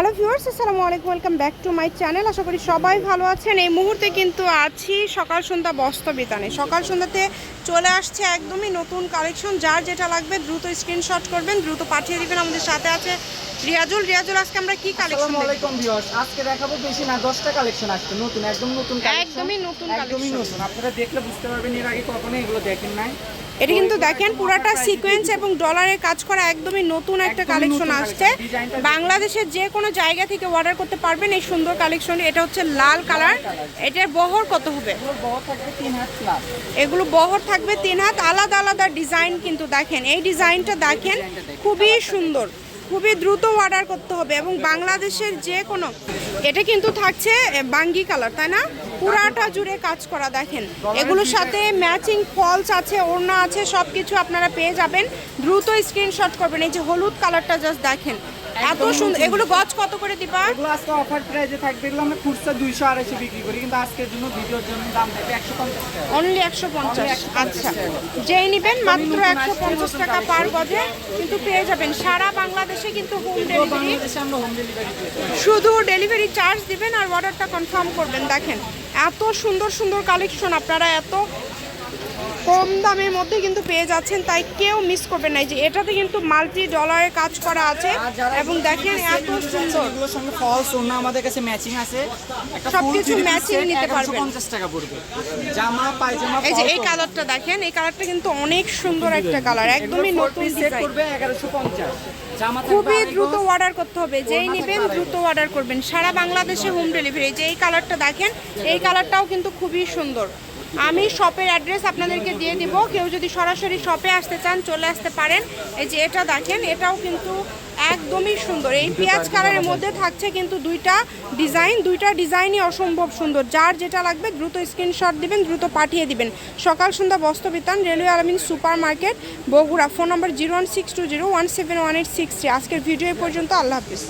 Hello viewers আসসালামু আলাইকুম welcome back to my channel. আশা করি সবাই ভালো আছেন। এই মুহূর্তে কিন্তু আছি সকাল সন্ধ্যা বস্ত্র বিতানে। সকাল সন্ধ্যাতে চলে আসছে একদমই নতুন কালেকশন যার যেটা লাগবে দ্রুত স্ক্রিনশট করবেন দ্রুত পাঠিয়ে দিবেন। আমাদের সাথে আছে রিয়াজুল। রিয়াজুল আজকে আমরা কি কালেকশন আসসালামু আলাইকুম ভিউয়ার্স আজকে দেখাবো বেশি না 10টা কালেকশন আসছে নতুন একদম নতুন কালেকশন একদমই নতুন একদমই নতুন। আপনারা দেখলে বুঝতে পারবেন এর আগে কখনো এগুলো দেখেন নাই। এটা কিন্তু দেখেন পুরাটা সিকোয়েন্স এবং ডলারে কাজ করা একদমই নতুন একটা কালেকশন আসছে। বাংলাদেশের যে কোনো জায়গা থেকে অর্ডার করতে পারবেন এই সুন্দর কালেকশন এটা হচ্ছে লাল কালার এটার বহর কত হবে? এগুলো বহর থাকবে তিন হাত। আলাদা আলাদা ডিজাইন কিন্তু দেখেন। এই ডিজাইনটা দেখেন। খুবই সুন্দর। খুবই দ্রুত অর্ডার করতে হবে এবং বাংলাদেশের যে কোনো, এটা কিন্তু থাকছে বাঙ্গি কালার তাই না? পুরাটা জুড়ে কাজ করা দেখেন। এগুলোর সাথে ম্যাচিং ফলস আছে, ওড়না আছে সব কিছু আপনারা পেয়ে যাবেন। দ্রুত স্ক্রিনশট করবেন। এই যে হলুদ কালারটা জাস্ট দেখেন। এত সুন্দর এগুলো গজ কত করে দিবা? এগুলো আজকে অফার প্রাইসে থাকবে। এগুলো আমরা খুচরা দুইশো আড়াইশো বিক্রি করি কিন্তু আজকের জন্য ভিডিওর জন্য দাম থাকবে একশো পঞ্চাশ টাকা। অনলি একশো পঞ্চাশ। আচ্ছা। যেই নেবেন মাত্র একশো পঞ্চাশ টাকা পার গজে কিন্তু পেয়ে যাবেন। সারা বাংলাদেশে কিন্তু হোম ডেলিভারি শুধু ডেলিভারি চার্জ দিবেন আর অর্ডারটা কনফার্ম করবেন। দেখেন এত সুন্দর সুন্দর কালেকশন আপনারা এত কম দামের মধ্যে কিন্তু পেয়ে যাচ্ছেন তাই কেউ মিস করবেন না। এই যে এটাতে কিন্তু মাল্টি ডলারের কাজ করা আছে এবং দেখেন এত সুন্দর। এগুলোর সঙ্গে ফলস ওড়না আমাদের কাছে ম্যাচিং আছে। সবকিছু matching নিতে পারবেন। টাকা পড়বে। জামা পায়জামা এই যে এই কালারটা দেখেন এই কালারটা কিন্তু অনেক সুন্দর একটা কালার একদমই নতুন ডিজাইন করবে এগারোশো পঞ্চাশ। জামা খুবই দ্রুত অর্ডার করতে হবে যেই নেবেন দ্রুত অর্ডার করবেন। সারা বাংলাদেশে হোম ডেলিভারি যে এই কালারটা দেখেন এই কালারটাও কিন্তু খুবই সুন্দর। আমি শপের অ্যাড্রেস আপনাদেরকে দিয়ে দিব। কেউ যদি সরাসরি শপে আসতে চান চলে আসতে পারেন। এই যে এটা দেখেন এটাও কিন্তু একদমই সুন্দর। এই পেঁয়াজ কালারের মধ্যে থাকছে কিন্তু দুইটা ডিজাইন। দুইটা ডিজাইনই অসম্ভব সুন্দর। যার যেটা লাগবে দ্রুত স্ক্রিনশট দিবেন দ্রুত পাঠিয়ে দিবেন। সকাল সন্ধ্যা বস্ত্রবিতান railway Alamin super market Bogura. Phone number zero one six two zero one seven one eight six three. আজকের ভিডিও পর্যন্ত। আল্লাহ হাফিজ।